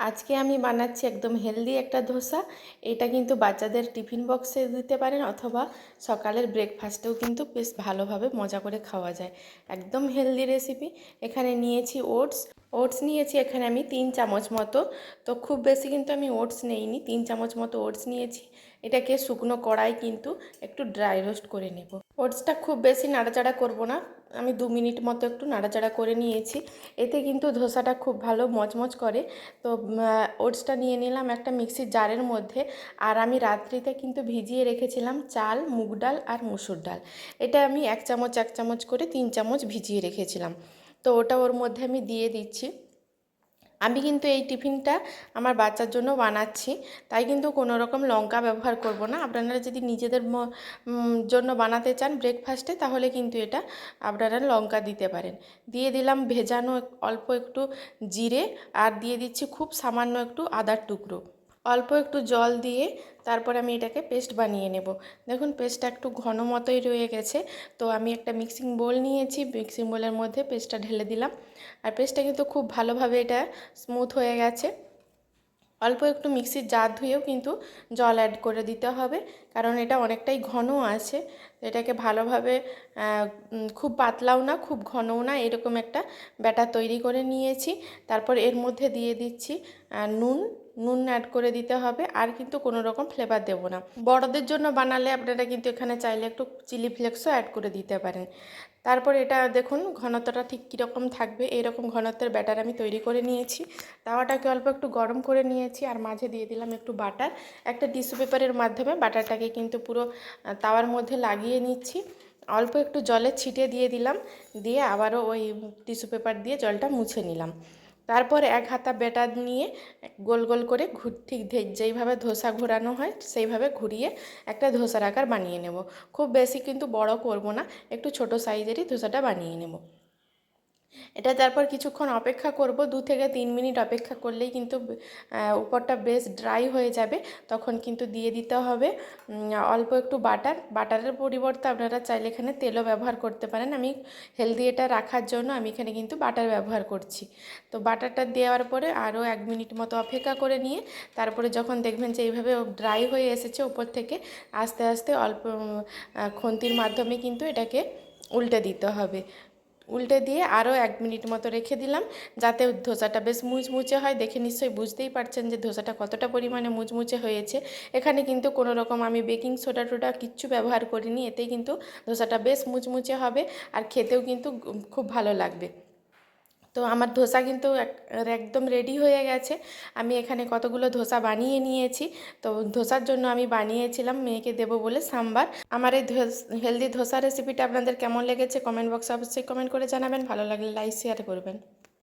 আজকে আমি বানাচ্ছি একদম হেলদি একটা ধোসা। এটা কিন্তু বাচ্চাদের টিফিন বক্সে দিতে পারেন অথবা সকালের ব্রেকফাস্টেও কিন্তু বেশ ভালোভাবে মজা করে খাওয়া যায়। একদম হেলদি রেসিপি। এখানে নিয়েছি ওটস। ওটস নিয়েছি এখানে আমি তিন চামচ মতো। তো খুব বেশি কিন্তু আমি ওটস নেইনি। তিন চামচ মতো ওটস নিয়েছি। এটাকে শুকনো কড়াই কিন্তু একটু ড্রাই রোস্ট করে নেব। ওটসটা খুব বেশি নাড়াচাড়া করব না। আমি দু মিনিট মতো একটু নাড়াচাড়া করে নিয়েছি। এতে কিন্তু ধোসাটা খুব ভালো মচমচ করে। তো ওটসটা নিয়ে নিলাম একটা মিক্সির জারের মধ্যে। আর আমি রাত্রিতে কিন্তু ভিজিয়ে রেখেছিলাম চাল, মুগ ডাল আর মুসুর ডাল। এটা আমি এক চামচ এক চামচ করে তিন চামচ ভিজিয়ে রেখেছিলাম। তো ওটা ওর মধ্যে আমি দিয়ে দিচ্ছি। আমি কিন্তু এই টিফিনটা আমার বাচ্চার জন্য বানাচ্ছি। তাই কিন্তু কোনো রকম লঙ্কা ব্যবহার করব না। আপনারা যদি নিজেদের জন্য বানাতে চান ব্রেকফাস্টে তাহলে কিন্তু এটা আপনারা লঙ্কা দিতে পারেন। দিয়ে দিলাম ভেজানো অল্প একটু জিরে, আর দিয়ে দিচ্ছি খুব সামান্য একটু আদার টুকরো। অল্প একটু জল দিয়ে তারপর আমি এটাকে পেস্ট বানিয়ে নেব। দেখুন পেস্টটা একটু ঘন মতোই রয়ে গেছে, তো আমি একটা মিক্সিং বোল নিয়েছি, মিক্সিং বোলের মধ্যে পেস্টটা ঢেলে দিলাম। আর পেস্টটা কিন্তু খুব ভালোভাবে এটা স্মুথ হয়ে গেছে। অল্প একটু মিক্সির জার ধুয়েও কিন্তু জল অ্যাড করে দিতে হবে, কারণ এটা অনেকটাই ঘন আছে। এটাকে ভালোভাবে খুব পাতলাও না, খুব ঘনও না, এরকম একটা ব্যাটার তৈরি করে নিয়েছি। তারপর এর মধ্যে দিয়ে দিচ্ছি নুন নুন অ্যাড করে দিতে হবে, আর কিন্তু কোনো রকম ফ্লেভার দেবো না। বড়দের জন্য বানালে আপনারা কিন্তু এখানে চাইলে একটু চিলি ফ্লেক্সও অ্যাড করে দিতে পারেন। তারপর এটা দেখুন, ঘনত্বটা ঠিক কীরকম থাকবে, এরকম ঘনত্বের ব্যাটার আমি তৈরি করে নিয়েছি। তাওয়াটাকে অল্প একটু গরম করে নিয়েছি, আর মাঝে দিয়ে দিলাম একটু বাটার একটা টিস্যু পেপারের মাধ্যমে বাটারটাকে কিন্তু পুরো তাওয়ার মধ্যে লাগিয়ে নিচ্ছি। অল্প একটু জলে ছিটিয়ে দিয়ে দিলাম, দিয়ে আবারও ওই টিস্যু পেপার দিয়ে জলটা মুছে নিলাম। তারপর এক হাতা বেটা নিয়ে গোল গোল করে ঘুর, ঠিক যেইভাবে ধোসা ঘোরানো হয় সেইভাবে ঘুরিয়ে একটা ধোসার আকার বানিয়ে নেব। খুব বেশি কিন্তু বড় করব না, একটু ছোট সাইজেরই ধোসাটা বানিয়ে নেব। এটা তারপর কিছুক্ষণ অপেক্ষা করব, দু থেকে তিন মিনিট অপেক্ষা করলেই কিন্তু উপরটা বেশ ড্রাই হয়ে যাবে। তখন কিন্তু দিয়ে দিতে হবে অল্প একটু বাটার। বাটারের পরিবর্তে আপনারা চাইলে এখানে তেলও ব্যবহার করতে পারেন। আমি হেলদি এটা রাখার জন্য আমি এখানে কিন্তু বাটার ব্যবহার করছি। তো বাটারটা দেওয়ার পরে আরও এক মিনিট মতো অপেক্ষা করে নিয়ে, তারপরে যখন দেখবেন যে এইভাবে ড্রাই হয়ে এসেছে উপর থেকে, আস্তে আস্তে অল্প খন্তির মাধ্যমে কিন্তু এটাকে উল্টে দিতে হবে। উল্টে দিয়ে আরও এক মিনিট মতো রেখে দিলাম, যাতে ধোসাটা বেশ মুচমুচে হয়। দেখে নিশ্চয়ই বুঝতেই পারছেন যে ধোসাটা কতটা পরিমাণে মুচমুচে হয়েছে। এখানে কিন্তু কোনো রকম আমি বেকিং সোডা টোডা কিচ্ছু ব্যবহার করিনি, এতেই কিন্তু ধোসাটা বেশ মুচমুচে হবে আর খেতেও কিন্তু খুব ভালো লাগবে। তো আমার ধোসা কিন্তু একদম রেডি হয়ে গেছে। আমি এখানে কতগুলো ধোসা বানিয়ে নিয়েছি। তো ধোসার জন্য আমি বানিয়েছিলাম মেয়েকে দেবো বলে সাম্বার। আমার এই হেলদি ধোসা রেসিপিটা আপনাদের কেমন লেগেছে? কমেন্ট বক্সে অবশ্যই কমেন্ট করে জানাবেন। ভালো লাগলে লাইক শেয়ার করবেন।